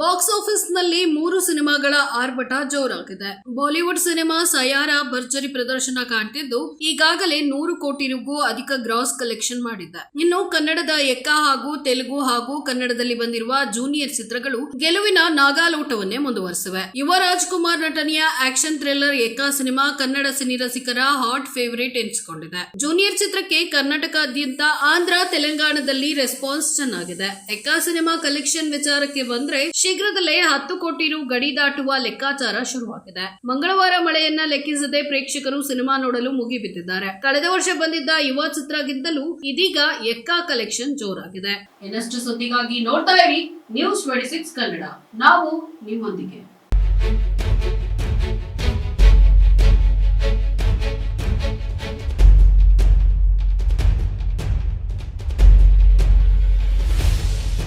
Box ಆಫೀಸ್ನಲ್ಲಿ ಮೂರು ಸಿನಿಮಾಗಳ ಆರ್ಭಟ ಜೋರಾಗಿದೆ. ಬಾಲಿವುಡ್ ಸಿನಿಮಾ ಸಯಾರ ಭರ್ಜರಿ ಪ್ರದರ್ಶನ ಕಾಣ್ತಿದ್ದು, ಈಗಾಗಲೇ ನೂರು ಕೋಟಿಗೂ ಅಧಿಕ ಗ್ರಾಸ್ ಕಲೆಕ್ಷನ್ ಮಾಡಿದೆ. ಇನ್ನು ಕನ್ನಡದ ಎಕ್ಕ ಹಾಗೂ ತೆಲುಗು ಹಾಗೂ ಕನ್ನಡದಲ್ಲಿ ಬಂದಿರುವ ಜೂನಿಯರ್ ಚಿತ್ರಗಳು ಗೆಲುವಿನ ನಾಗಾಲೋಟವನ್ನೇ ಮುಂದುವರೆಸಿವೆ. ಯುವ ರಾಜ್ಕುಮಾರ್ ನಟನೆಯ action thriller Ekka cinema Kannada cine ರಸಿಕರ hot favourite ಎನಿಸಿಕೊಂಡಿದೆ. ಜೂನಿಯರ್ ಚಿತ್ರಕ್ಕೆ ಕರ್ನಾಟಕಾದ್ಯಂತ ಆಂಧ್ರ ತೆಲಂಗಾಣದಲ್ಲಿ ರೆಸ್ಪಾನ್ಸ್ ಚೆನ್ನಾಗಿದೆ. ಎಕ್ಕ ಸಿನಿಮಾ ಕಲೆಕ್ಷನ್ ವಿಚಾರಕ್ಕೆ ಬಂದ್ರೆ ಶೀಘ್ರದಲ್ಲೇ ಹತ್ತು ಕೋಟಿ ರು ಗಡಿ ದಾಟುವ ಲೆಕ್ಕಾಚಾರ ಶುರುವಾಗಿದೆ. ಮಂಗಳವಾರ ಮಳೆಯನ್ನ ಲೆಕ್ಕಿಸದೆ ಪ್ರೇಕ್ಷಕರು ಸಿನಿಮಾ ನೋಡಲು ಮುಗಿಬಿದ್ದಿದ್ದಾರೆ. ಕಳೆದ ವರ್ಷ ಬಂದಿದ್ದ ಯುವ ಚಿತ್ರಗಿಂತಲೂ ಇದೀಗ ಎಕ್ಕಾ ಕಲೆಕ್ಷನ್ ಜೋರಾಗಿದೆ. ಇನ್ನಷ್ಟು ಸುದ್ದಿಗಾಗಿ ನೋಡ್ತಾ ಇರಿ ನ್ಯೂಸ್ ಟ್ವೆಂಟಿ ಸಿಕ್ಸ್ ಕನ್ನಡ. ನಾವು ನಿಮ್ಮೊಂದಿಗೆ.